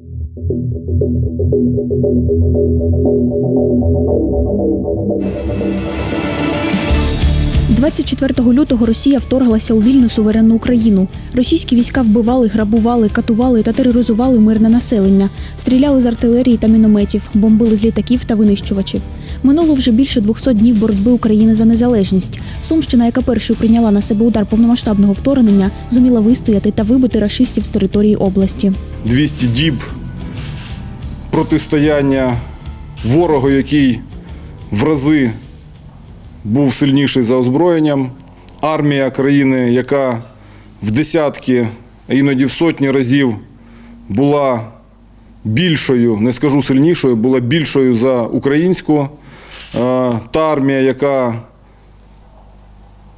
– 24 лютого Росія вторглася у вільну суверенну Україну. Російські війська вбивали, грабували, катували та тероризували мирне населення, стріляли з артилерії та мінометів, бомбили з літаків та винищувачів. Минуло вже більше 200 днів боротьби України за незалежність. Сумщина, яка першою прийняла на себе удар повномасштабного вторгнення, зуміла вистояти та вибити рашистів з території області. 200 діб протистояння ворогу, який в рази був сильніший за озброєнням, армія країни, яка в десятки, а іноді в сотні разів була більшою, не скажу сильнішою, була більшою за українську. Е, Та армія, яка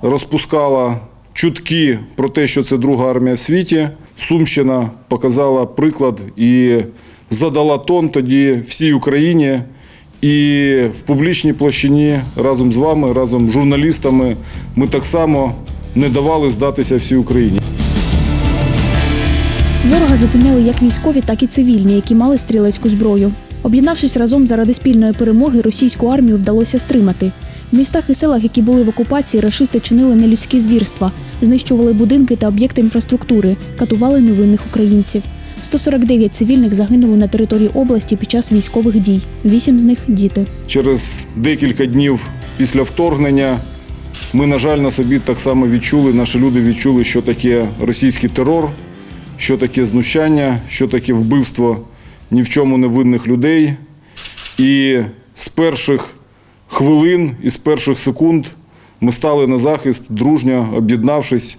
розпускала чутки про те, що це друга армія в світі. Сумщина показала приклад і задала тон тоді всій Україні. І в публічній площині разом з вами, разом з журналістами, ми так само не давали здатися всій Україні. Ворога зупиняли як військові, так і цивільні, які мали стрілецьку зброю. Об'єднавшись разом заради спільної перемоги, російську армію вдалося стримати. В містах і селах, які були в окупації, рашисти чинили нелюдські звірства, знищували будинки та об'єкти інфраструктури, катували невинних українців. 149 цивільних загинули на території області під час військових дій. Вісім з них діти. Через декілька днів після вторгнення ми, на жаль, на собі так само відчули, наші люди відчули, що таке російський терор, що таке знущання, що таке вбивство ні в чому не винних людей. І з перших хвилин і з перших секунд ми стали на захист, дружньо об'єднавшись.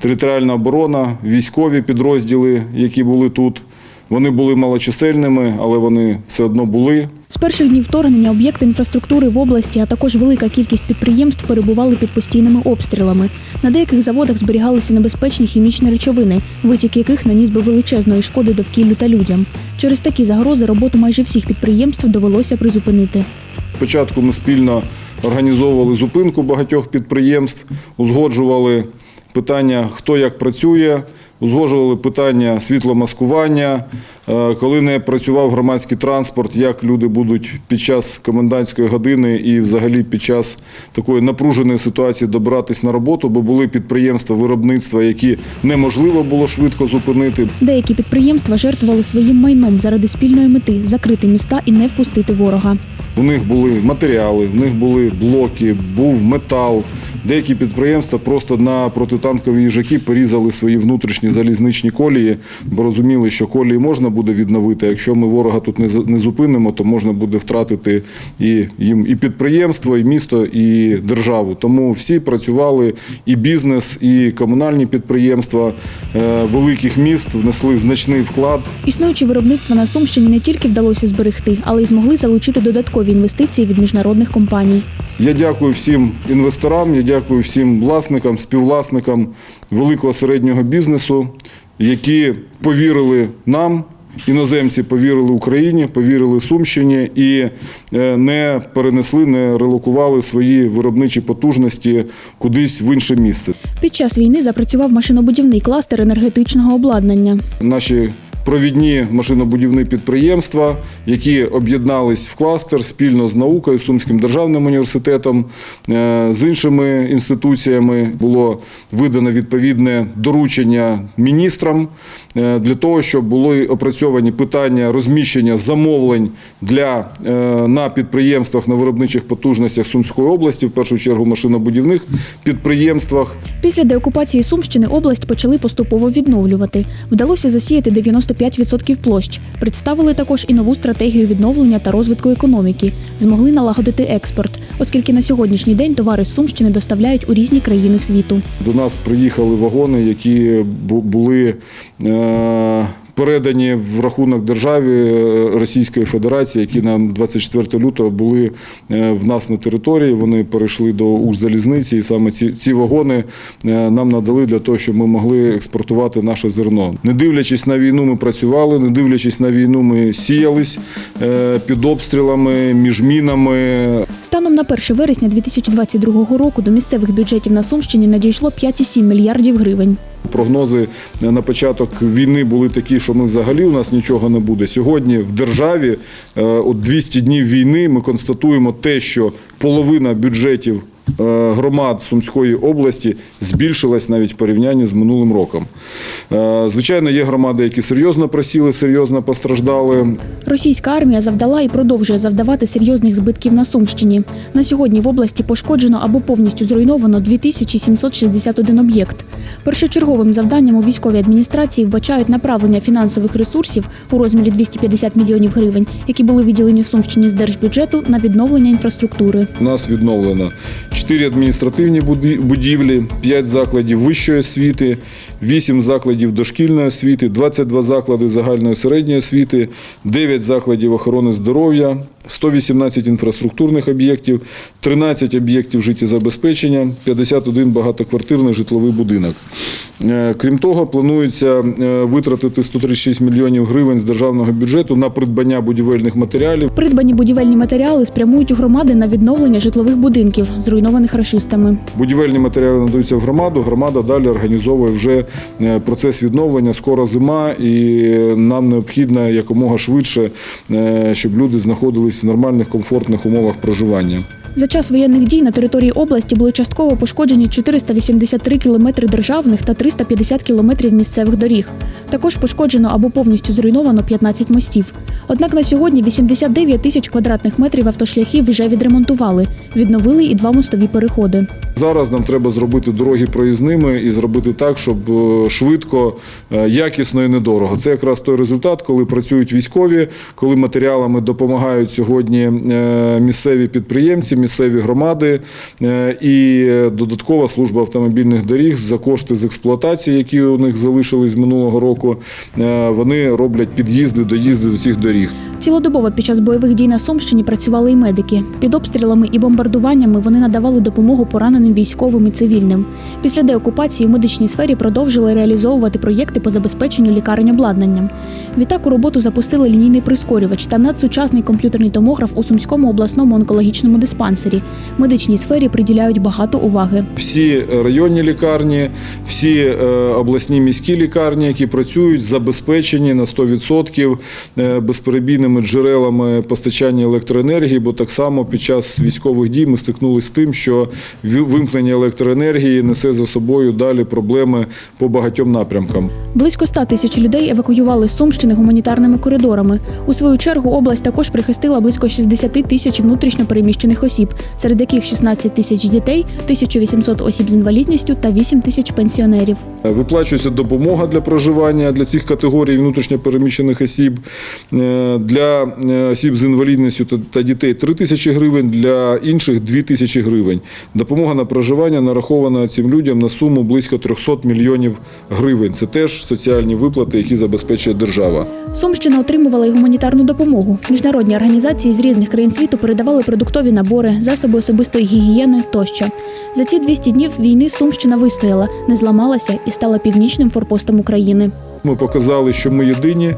Територіальна оборона, військові підрозділи, які були тут. Вони були малочисельними, але вони все одно були. З перших днів вторгнення об'єкти інфраструктури в області, а також велика кількість підприємств перебували під постійними обстрілами. На деяких заводах зберігалися небезпечні хімічні речовини, витік яких наніс би величезної шкоди довкіллю та людям. Через такі загрози роботу майже всіх підприємств довелося призупинити. Спочатку ми спільно організовували зупинку багатьох підприємств, узгоджували питання, хто як працює, узгоджували питання світломаскування, е, коли не працював громадський транспорт, як люди будуть під час комендантської години і взагалі під час такої напруженої ситуації добиратись на роботу, бо були підприємства виробництва, які неможливо було швидко зупинити. Деякі підприємства жертвували своїм майном заради спільної мети закрити міста і не впустити ворога. У них були матеріали, в них були блоки, був метал. Деякі підприємства просто на протитанкові їжаки порізали свої внутрішні залізничні колії, бо розуміли, що колії можна буде відновити. Якщо ми ворога тут не зупинимо, то можна буде втратити і їм і підприємство, і місто, і державу. Тому всі працювали і бізнес, і комунальні підприємства е, великих міст внесли значний вклад Існуючі виробництва на Сумщині не тільки вдалося зберегти, але й змогли залучити додаткові інвестиції від міжнародних компаній. Я дякую всім інвесторам, я дякую всім власникам, співвласникам великого середнього бізнесу, які повірили нам. Іноземці повірили Україні, повірили Сумщині і е, не перенесли, не релокували свої виробничі потужності кудись в інше місце. Під час війни запрацював машинобудівний кластер енергетичного обладнання. Наші провідні машинобудівні підприємства, які об'єднались в кластер спільно з наукою, Сумським державним університетом, е, з іншими інституціями було видано відповідне доручення міністрам е, для того, щоб були опрацьовані питання розміщення замовлень для е, на підприємствах на виробничих потужностях Сумської області, в першу чергу машинобудівних підприємствах. Після деокупації Сумщини область почали поступово відновлювати. Вдалося засіяти 95% площ. Представили також і нову стратегію відновлення та розвитку економіки. Змогли налагодити експорт, оскільки на сьогоднішній день товари з Сумщини доставляють у різні країни світу. До нас приїхали вагони, які бу- були е, передані в рахунок державі е, Російської Федерації, які на 24 лютого були е, в нас на території. Вони перейшли до Укрзалізниці, і саме ці, ці вагони е, нам надали для того, щоб ми могли експортувати наше зерно. Не дивлячись на війну, ми працювали, не дивлячись на війну, ми сіялись під обстрілами, між мінами, Станом на 1 вересня 2022 року до місцевих бюджетів на Сумщині надійшло 5,7 мільярдів гривень. Прогнози на початок війни були такі, що ми взагалі у нас нічого не буде. Сьогодні в державі е, от 200 днів війни ми констатуємо те, що половина бюджетів громад Сумської області збільшилась навіть в порівнянні з минулим роком. Е, Звичайно, є громади, які серйозно просіли, серйозно постраждали. Російська армія завдала і продовжує завдавати серйозних збитків на Сумщині. На сьогодні в області пошкоджено або повністю зруйновано 2761 об'єкт. Першочерговим завданням у військовій адміністрації вбачають направлення фінансових ресурсів у розмірі 250 мільйонів гривень, які були виділені Сумщині з держбюджету на відновлення інфраструктури. У нас відновлено 4 адміністративні будівлі, 5 закладів вищої освіти, 8 закладів дошкільної освіти, 22 заклади загальної середньої освіти, 9 закладів охорони здоров'я, 118 інфраструктурних об'єктів, 13 об'єктів життєзабезпечення, 51 багатоквартирний житловий будинок. Е, Крім того, планується е, витратити 136 мільйонів гривень з державного бюджету на придбання будівельних матеріалів Придбані будівельні матеріали спрямують у громади на відновлення житлових будинків, зруйнованих рашистами. Будівельні матеріали надаються в громаду. Громада далі організовує вже е, процес відновлення. Скоро зима, і нам необхідно якомога швидше, щоб люди знаходились в нормальних комфортних умовах проживання. За час воєнних дій на території області були частково пошкоджені 483 кілометри державних та 350 кілометрів місцевих доріг. Також пошкоджено або повністю зруйновано 15 мостів. Однак на сьогодні 89 тисяч квадратних метрів автошляхів вже відремонтували. Відновили і два мостові переходи. Зараз нам треба зробити дороги проїзними і зробити так, щоб е, швидко, е, якісно і недорого. Це якраз той результат, коли працюють військові, коли матеріалами допомагають сьогодні е, місцеві підприємці, місцеві громади і додаткова служба автомобільних доріг за кошти з експлуатації, які у них залишились з минулого року. Вони роблять під'їзди, доїзди до цих доріг. Цілодобово під час бойових дій на Сумщині працювали і медики. Під обстрілами і бомбардуваннями вони надавали допомогу пораненим військовим і цивільним. Після деокупації в медичній сфері продовжили реалізовувати проєкти по забезпеченню лікарень обладнанням. Відтак у роботу запустили лінійний прискорювач та надсучасний комп'ютерний томограф у Сумському обласному онкологічному диспансері. Медичній сфері приділяють багато уваги. Всі районні лікарні, всі е, обласні міські лікарні, які працюють, забезпечені на 100% е, безперебійними джерелами постачання електроенергії, бо так само під час військових дій ми стикнулися з тим, що вимкнення електроенергії несе за собою далі проблеми по багатьом напрямкам. Близько 100 тисяч людей евакуювали з Сумщини гуманітарними коридорами. У свою чергу область також прихистила близько 60 тисяч внутрішньо переміщених осіб, серед яких 16 тисяч дітей, 1800 осіб з інвалідністю та 8 тисяч пенсіонерів. Виплачується допомога для проживання для цих категорій внутрішньопереміщених осіб. Е, Для е, осіб з інвалідністю та- та дітей 3 тисячі гривень, для інших 2 тисячі гривень. Допомога на проживання нарахована цим людям на суму близько 300 мільйонів гривень. Це теж соціальні виплати, які забезпечує держава. Сумщина отримувала й гуманітарну допомогу. Міжнародні організації з різних країн світу передавали продуктові набори, засоби особистої гігієни тощо. За ці 200 днів війни Сумщина вистояла, не зламалася і стала північним форпостом України. Ми показали, що ми єдині,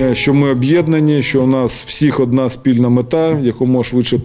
е, що ми об'єднані, що у нас всіх одна спільна мета, якомога швидше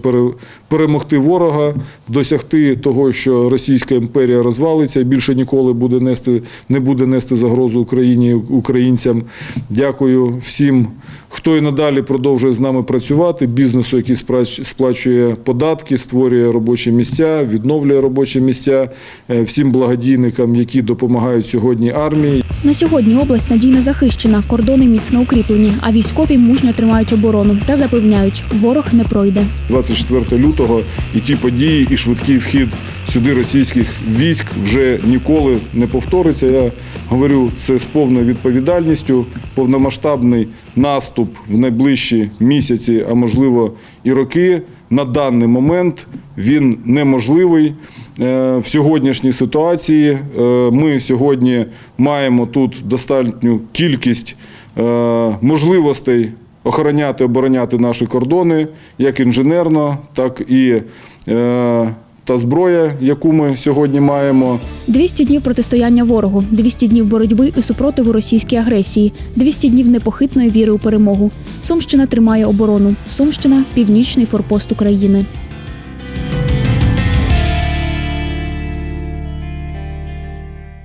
перемогти ворога, досягти того, що Російська імперія розвалиться і більше ніколи буде нести, не буде нести загрозу Україні українцям. Дякую всім, хто і надалі продовжує з нами працювати, бізнесу, який сплачує податки, створює робочі місця, відновлює робочі місця, е, всім благодійникам, які допомагають сьогодні армії. На сьогодні область надійно захищена, кордони міцно укріплені, а військові мужньо тримають оборону та запевняють, ворог не пройде. 24 лютого і ті події, і швидкий вхід сюди російських військ вже ніколи не повториться. Я говорю це з повною відповідальністю. Повномасштабний наступ в найближчі місяці, а можливо і роки. На даний момент він неможливий. Е, В сьогоднішній ситуації е, ми сьогодні маємо тут достатню кількість е, можливостей охороняти, обороняти наші кордони, як інженерно, так і та зброя, яку ми сьогодні маємо. 200 днів протистояння ворогу, 200 днів боротьби і супротиву російській агресії, 200 днів непохитної віри у перемогу. Сумщина тримає оборону. Сумщина північний форпост України.